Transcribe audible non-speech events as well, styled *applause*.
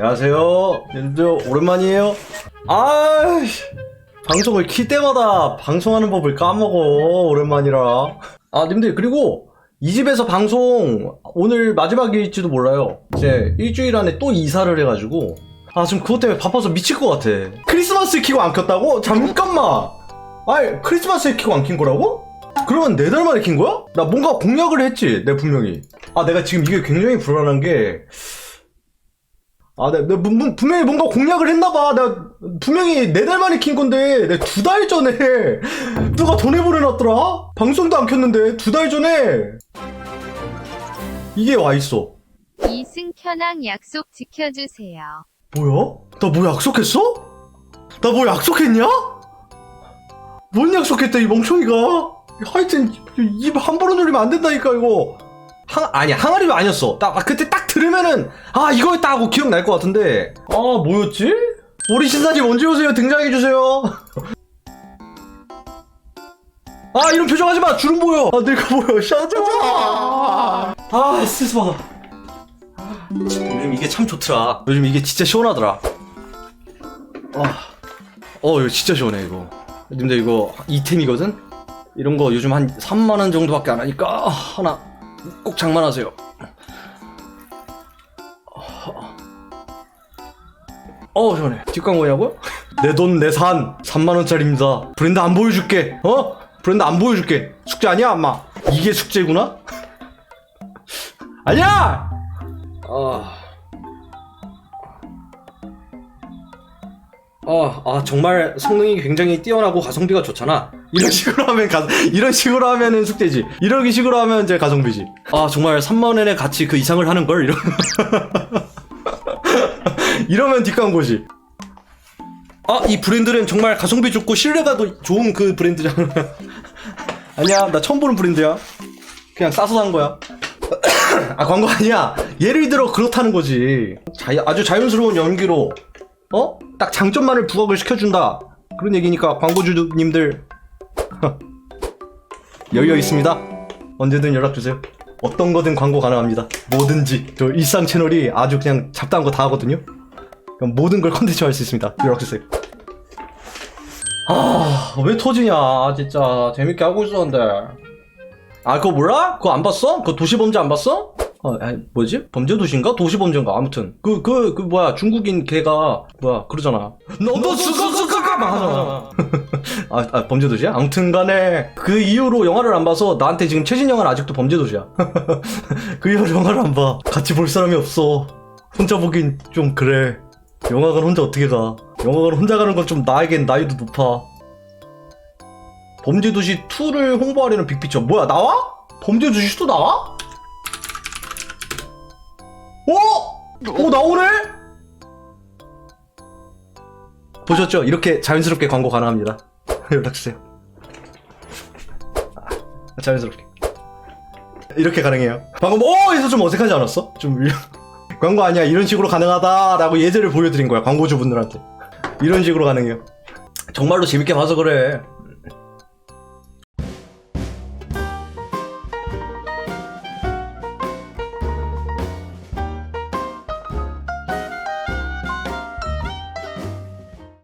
안녕하세요. 여러분들 오랜만이에요. 아, 방송을 킬 때마다 방송하는 법을 까먹어. 오랜만이라. 아, 님들 그리고 이 집에서 방송 오늘 마지막일지도 몰라요. 이제 일주일 안에 또 이사를 해가지고 아 지금 그것 때문에 바빠서 미칠 것 같아. 크리스마스 키고 안 켰다고? 잠깐만. 아이 크리스마스에 키고 안 킨 거라고? 그러면 네 달 만에 킨 거야? 나 뭔가 공략을 했지, 내 분명히. 아, 내가 지금 이게 굉장히 불안한 게, 아, 내가, 내가 분- 분- 분명히 뭔가 공략을 했나봐. 내가 분명히 네 달 만에 킨 건데, 내가 두달 전에 *laughs* 누가 돈을 보내놨더라? 방송도 안 켰는데, 두 달 전에 이게 와 있어. 이승현왕 약속 지켜주세요. 뭐야? 나 뭐 약속했어? 나 뭐 약속했냐? 뭔 약속했대 이 멍청이가 하여튼 입 함부로 놀리면 안 된다니까 이거 항 아니야 항아리도 아니었어. 딱 아, 그때 딱 들으면은 아 이거였다 하고 기억날 것 같은데. 아 뭐였지? 우리 신사님 언제 오세요? 등장해 주세요. 아 이런 표정 하지 마. 주름 보여. 아 내가 보여. 샤자 아. 스트레스 받아 요즘 이게 참 좋더라. 요즘 이게 진짜 시원하더라. 아, 어, 이거 진짜 시원해, 이거. 근데 이거 이템이거든? 이런 거 요즘 한 3만 원 정도밖에 안 하니까, 아, 하나 꼭 장만하세요. 어, 시원해. 뒷광고냐고요? *laughs* 내 돈, 내 산. 3만원짜리입니다. 브랜드 안 보여줄게. 어? 브랜드 안 보여줄게. 숙제 아니야, 엄마? 이게 숙제구나? *laughs* 아니야! 아. 아, 아, 정말 성능이 굉장히 뛰어나고 가성비가 좋잖아. 이런 식으로 하면 가, 이런 식으로 하면은 숙제지. 이런 식으로 하면 이제 가성비지. 아, 정말 3만원의 가치 그 이상을 하는 걸, 이러 *laughs* 이러면 뒷광고지. 아, 이 브랜드는 정말 가성비 좋고 신뢰가 도 좋은 그 브랜드잖아. *laughs* 아니야, 나 처음 보는 브랜드야. 그냥 싸서 산 거야. *coughs* 아 광고 아니야 예를 들어 그렇다는 거지 자, 아주 자연스러운 연기로 어? 딱 장점만을 부각을 시켜준다 그런 얘기니까 광고주님들 *laughs* 열려 있습니다. 언제든 연락 주세요. 어떤 거든 광고 가능합니다. 뭐든지. 저 일상 채널이 아주 그냥 잡다한 거 다 하거든요. 그럼 모든 걸 컨텐츠 할 수 있습니다. 연락 주세요. 아 왜 터지냐. 진짜 재밌게 하고 있었는데. 아 그거 몰라? 그거 안 봤어? 그거 도시범죄 안 봤어? 어, 아, 뭐지? 범죄도시인가? 도시범죄인가? 아무튼. 그 그 그 뭐야. 중국인 걔가 뭐야. 그러잖아. 너도 수수수 수가 막 하잖아 아, 아 범죄도시야? 아무튼간에 그 이후로 영화를 안 봐서 나한테 지금 최진 영화는 아직도 범죄도시야 *laughs* 그 이후로 영화를 안 봐 같이 볼 사람이 없어 혼자 보긴 좀 그래 영화관 혼자 어떻게 가 영화관 혼자 가는 건 좀 나에겐 나이도 높아 범죄도시 2를 홍보하려는 빅피처 뭐야 나와? 범죄도시 2도 나와? 어? 오 나오네? 보셨죠? 이렇게 자연스럽게 광고 가능합니다. *laughs* 연락주세요. 아, 자연스럽게. 이렇게 가능해요. 방금 어! 에서 좀 어색하지 않았어? 좀 *laughs* 광고 아니야. 이런 식으로 가능하다라고 예제를 보여드린 거야 광고주분들한테. 이런 식으로 가능해요. 정말로 재밌게 봐서 그래